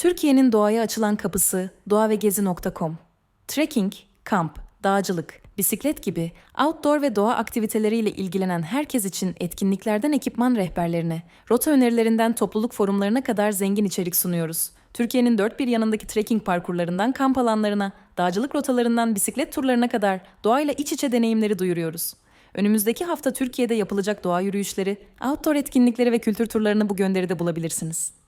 Türkiye'nin doğaya açılan kapısı doğavegezi.com. Trekking, kamp, dağcılık, bisiklet gibi outdoor ve doğa aktiviteleriyle ilgilenen herkes için etkinliklerden ekipman rehberlerine, rota önerilerinden topluluk forumlarına kadar zengin içerik sunuyoruz. Türkiye'nin dört bir yanındaki trekking parkurlarından kamp alanlarına, dağcılık rotalarından bisiklet turlarına kadar doğayla iç içe deneyimleri duyuruyoruz. Önümüzdeki hafta Türkiye'de yapılacak doğa yürüyüşleri, outdoor etkinlikleri ve kültür turlarını bu gönderide bulabilirsiniz.